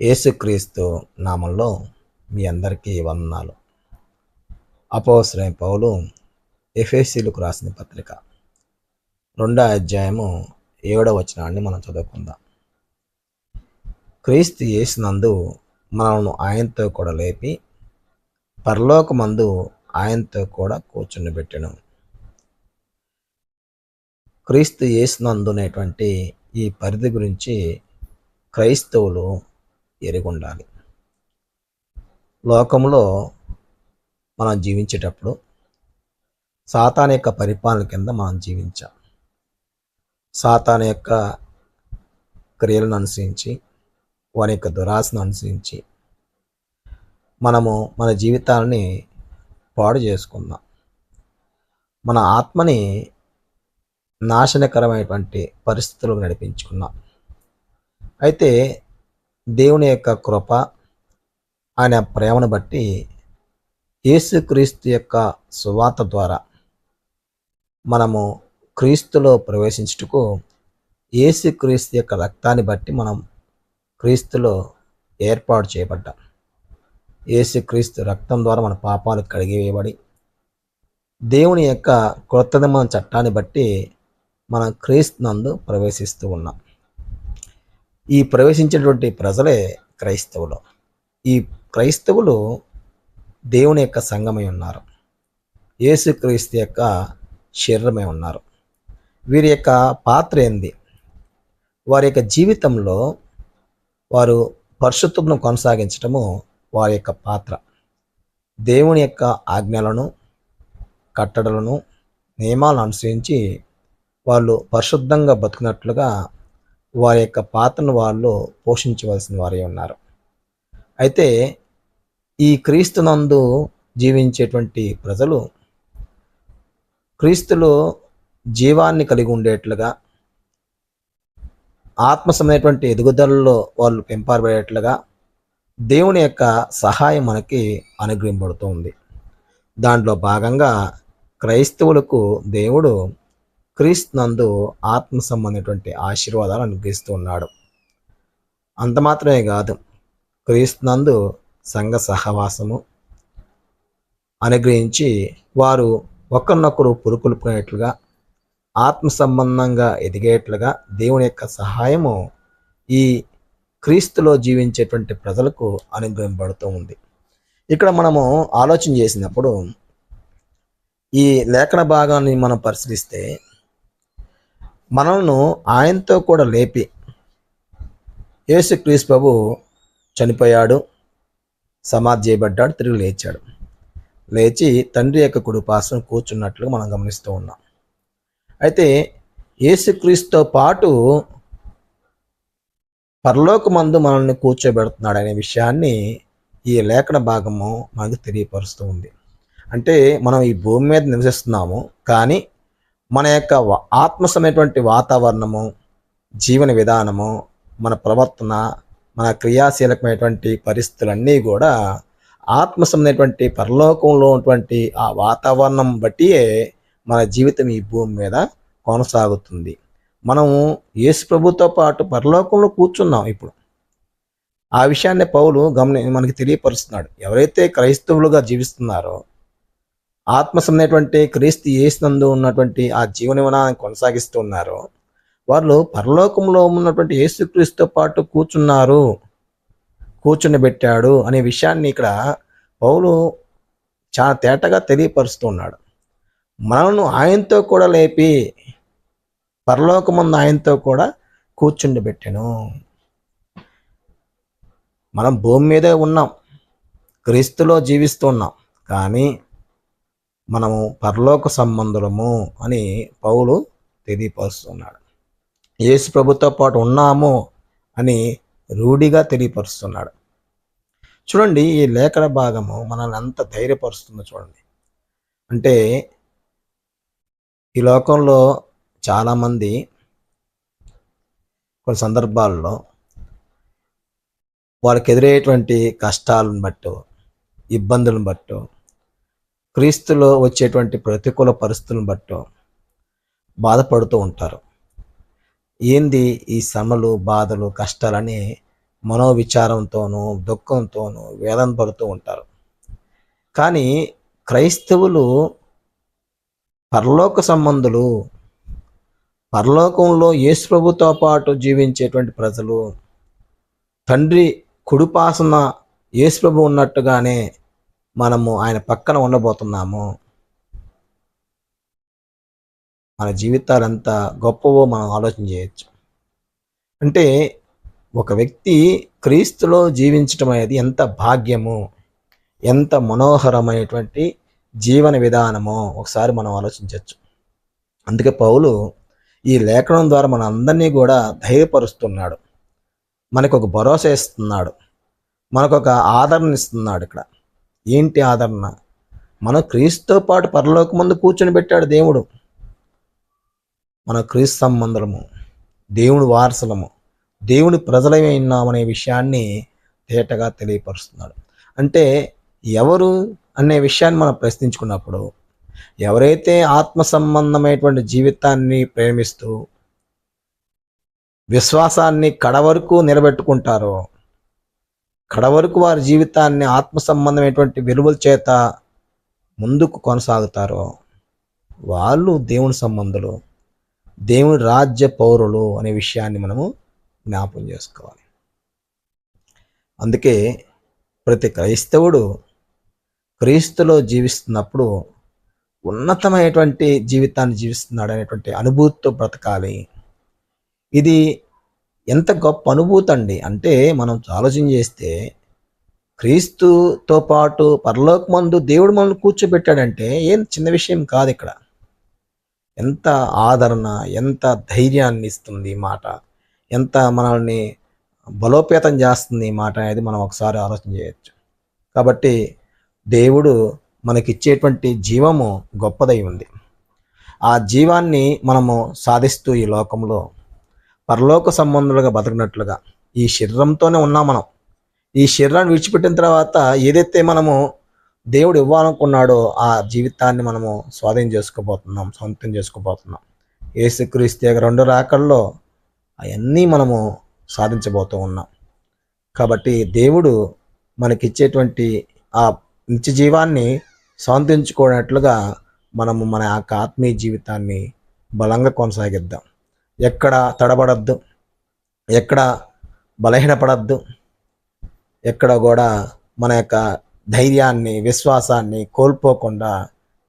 యేసుక్రీస్తు నామంలో మీ అందరికీ వందనాలు. అపోసరైన పౌలు ఎఫ్ఎస్సీలకు రాసిన పత్రిక రెండో అధ్యాయము ఏడవ వచనాన్ని మనం చదువుకుందాం. క్రీస్తు యేసునందు మనల్ని ఆయనతో కూడా లేపి పరలోకమందు ఆయనతో కూడా కూర్చుని పెట్టాను. క్రీస్తు యేసునందునేటువంటి ఈ పరిధి గురించి క్రైస్తవులు ఎరుగుండాలి. లోకంలో మనం జీవించేటప్పుడు సాతాన్ యొక్క పరిపాలన కింద మనం జీవించాం సాతాన్ యొక్క క్రియలను అనుసరించి వాని యొక్క దురాశను అనుసరించి మనము మన జీవితాలని పాడు చేసుకున్నాం మన ఆత్మని నాశనకరమైనటువంటి పరిస్థితులకు నడిపించుకున్నాం అయితే దేవుని యొక్క కృప ఆయన ప్రేమను బట్టి యేసుక్రీస్తు యొక్క సువాత ద్వారా మనము క్రీస్తులో ప్రవేశించుటకు యేసుక్రీస్తు యొక్క రక్తాన్ని బట్టి మనం క్రీస్తులో ఏర్పాటు చేయబడ్డాం. యేసుక్రీస్తు రక్తం ద్వారా మన పాపాలు కడిగివేయబడి దేవుని యొక్క కృతమ చట్టాన్ని బట్టి మనం క్రీస్తు నందు ప్రవేశిస్తూ ఉన్నాం. ఈ ప్రవేశించినటువంటి ప్రజలే క్రైస్తవులు. ఈ క్రైస్తవులు దేవుని యొక్క సంగమై ఉన్నారు. యేసుక్రీస్తు యొక్క శరీరమై ఉన్నారు. వీరి యొక్క పాత్ర ఏంది? వారి యొక్క జీవితంలో వారు పరిశుద్ధతను కొనసాగించటము వారి యొక్క పాత్ర. దేవుని యొక్క ఆజ్ఞలను కట్టడలను నియమాలను అనుసరించి వాళ్ళు పరిశుద్ధంగా బతుకున్నట్లుగా వారి యొక్క పాత్రను వాళ్ళు పోషించవలసిన వారే ఉన్నారు. అయితే ఈ క్రీస్తునందు జీవించేటువంటి ప్రజలు క్రీస్తులో జీవాన్ని కలిగి ఉండేట్లుగా ఆత్మసమైనటువంటి ఎదుగుదలలో వాళ్ళు పెంపబడేట్లుగా దేవుని యొక్క సహాయం మనకి అనుగ్రహింపబడుతుంది దాంట్లో భాగంగా క్రైస్తవులకు దేవుడు క్రీస్తునందు ఆత్మ సంబంధమైనటువంటి ఆశీర్వాదాలు అనుగ్రహిస్తూ ఉన్నాడు. అంత మాత్రమే కాదు క్రీస్తునందు సంఘ సహవాసము అనుగ్రహించి వారు ఒకరినొకరు పురుకులుపుకునేట్లుగా ఆత్మ సంబంధంగా ఎదిగేట్లుగా దేవుని యొక్క సహాయము ఈ క్రీస్తులో జీవించేటువంటి ప్రజలకు అనుగ్రహింపబడుతూ ఉంది. ఇక్కడ మనము ఆలోచన చేసినప్పుడు ఈ లేఖన భాగాన్ని మనం పరిశీలిస్తే మనల్ని ఆయనతో కూడా లేపి యేసుక్రీస్తు ప్రభు చనిపోయాడు సమాధి చేయబడ్డాడు తిరిగి లేచాడు. లేచి తండ్రి యొక్క కుడిపాసం కూర్చున్నట్లుగా మనం గమనిస్తూ ఉన్నాం. అయితే యేసుక్రీస్తుతో పాటు పరలోకమందు మనల్ని కూర్చోబెడుతున్నాడు అనే విషయాన్ని ఈ లేఖన భాగము మనకు తెలియపరుస్తూ ఉంది. అంటే మనం ఈ భూమి మీద నివసిస్తున్నాము కానీ మన యొక్క ఆత్మసమైనటువంటి వాతావరణము జీవన విధానము మన ప్రవర్తన మన క్రియాశీలకమైనటువంటి పరిస్థితులన్నీ కూడా ఆత్మసమైనటువంటి పరలోకంలో ఉన్నటువంటి ఆ వాతావరణం బట్టియే మన జీవితం ఈ భూమి మీద కొనసాగుతుంది. మనము యేసు ప్రభుతో పాటు పరలోకంలో కూర్చున్నాం ఇప్పుడు. ఆ విషయాన్ని పౌలు గమని మనకి తెలియపరుస్తున్నాడు. ఎవరైతే క్రైస్తవులుగా జీవిస్తున్నారో ఆత్మసమైనటువంటి క్రీస్తు యేసునందు ఉన్నటువంటి ఆ జీవన విధానాన్ని కొనసాగిస్తూ ఉన్నారో వాళ్ళు పరలోకంలో ఉన్నటువంటి యేసుక్రీస్తుతో పాటు కూర్చున్నారు. కూర్చునిబెట్టాడు అనే విషయాన్ని ఇక్కడ పౌలు చాలా తేటగా తెలియపరుస్తున్నాడు. మనల్ని ఆయనతో కూడా లేపి పరలోకముందు ఆయనతో కూడా కూర్చుండి పెట్టాను మనం భూమి మీదే ఉన్నాం. క్రీస్తులో జీవిస్తున్నాం కానీ మనము పరలోక సంబంధులము అని పౌలు తెలియపరుస్తున్నాడు. యేసు ప్రభుతో పాటు ఉన్నాము అని రూఢిగా తెలియపరుస్తున్నాడు. చూడండి ఈ లేఖన భాగము మనల్ని ఎంత ధైర్యపరుస్తుందో చూడండి. అంటే ఈ లోకంలో చాలామంది కొన్ని సందర్భాల్లో వాళ్ళకి ఎదురయ్యేటువంటి కష్టాలను బట్టు ఇబ్బందులను బట్టు క్రీస్తులో వచ్చేటువంటి ప్రతికూల పరిస్థితులను బట్టి బాధపడుతూ ఉంటారు. ఏంది ఈ శ్రమలు బాధలు కష్టాలని మనోవిచారంతోనూ దుఃఖంతోనూ వేదన పడుతూ ఉంటారు. కానీ క్రైస్తవులు పరలోక సంబంధులు పరలోకంలో యేసుప్రభుతో పాటు జీవించేటువంటి ప్రజలు తండ్రి కుడిపాసన యేసుప్రభు ఉన్నట్టుగానే మనము ఆయన పక్కన ఉండబోతున్నాము. మన జీవితాలు ఎంత గొప్పవో మనం ఆలోచన చేయొచ్చు. అంటే ఒక వ్యక్తి క్రీస్తులో జీవించటం అనేది ఎంత భాగ్యము ఎంత మనోహరమైనటువంటి జీవన విధానమో ఒకసారి మనం ఆలోచించవచ్చు అందుకే పౌలు ఈ లేఖనం ద్వారా మన అందరినీ కూడా ధైర్యపరుస్తున్నాడు. మనకు ఒక భరోసా ఇస్తున్నాడు. మనకు ఒక ఆదరణ ఇస్తున్నాడు ఇక్కడ. ఏంటి ఆదరణ? మన క్రీస్తుతో పాటు పరలోక ముందు కూర్చొని పెట్టాడు దేవుడు. మన క్రీస్తు సంబంధము దేవుని వారసులము దేవుని ప్రజలమే ఉన్నామనే విషయాన్ని తేటగా తెలియపరుస్తున్నాడు. అంటే ఎవరు అనే విషయాన్ని మనం ప్రశ్నించుకున్నప్పుడు ఎవరైతే ఆత్మ సంబంధమైనటువంటి జీవితాన్ని ప్రేమిస్తూ విశ్వాసాన్ని కడవరకు నిలబెట్టుకుంటారో కడవరకు వారి జీవితాన్ని ఆత్మ సంబంధమైనటువంటి విలువల చేత ముందుకు కొనసాగుతారో వాళ్ళు దేవుని సంబంధులు దేవుని రాజ్య పౌరులు అనే విషయాన్ని మనము జ్ఞాపం చేసుకోవాలి. అందుకే ప్రతి క్రైస్తవుడు క్రీస్తులో జీవిస్తున్నప్పుడు ఉన్నతమైనటువంటి జీవితాన్ని జీవిస్తున్నాడు అనేటువంటి అనుభూతితో బ్రతకాలి. ఇది ఎంత గొప్ప అనుభూతి అండి. అంటే మనం ఆలోచన చేస్తే క్రీస్తుతో పాటు పరలోకమందు దేవుడు మనల్ని కూర్చోబెట్టాడంటే ఏం చిన్న విషయం కాదు ఇక్కడ. ఎంత ఆదరణ ఎంత ధైర్యాన్ని ఇస్తుంది ఈ మాట. ఎంత మనల్ని బలోపేతం చేస్తుంది ఈ మాట అనేది మనం ఒకసారి ఆలోచన చేయొచ్చు. కాబట్టి దేవుడు మనకిచ్చేటువంటి జీవము గొప్పదై ఉంది. ఆ జీవాన్ని మనము సాధిస్తూ ఈ లోకంలో పరలోక సంబంధులుగా బతకనట్లుగా ఈ శరీరంతోనే ఉన్నాం మనం. ఈ శరీరాన్ని విడిచిపెట్టిన తర్వాత ఏదైతే మనము దేవుడు ఇవ్వాలనుకున్నాడో ఆ జీవితాన్ని మనము స్వాధీనం చేసుకోబోతున్నాం సొంతం చేసుకోబోతున్నాం. ఏసుక్రీస్తు యొక్క రెండు రాకల్లో అవన్నీ మనము సాధించబోతూ ఉన్నాం. కాబట్టి దేవుడు మనకిచ్చేటువంటి ఆ నిత్య జీవాన్ని సాధించుకున్నట్లుగా మనము మన యొక్క ఆత్మీయ జీవితాన్ని బలంగా కొనసాగిద్దాం. ఎక్కడ తడబడద్దు. ఎక్కడ బలహీనపడద్దు. ఎక్కడ కూడా మన యొక్క ధైర్యాన్ని విశ్వాసాన్ని కోల్పోకుండా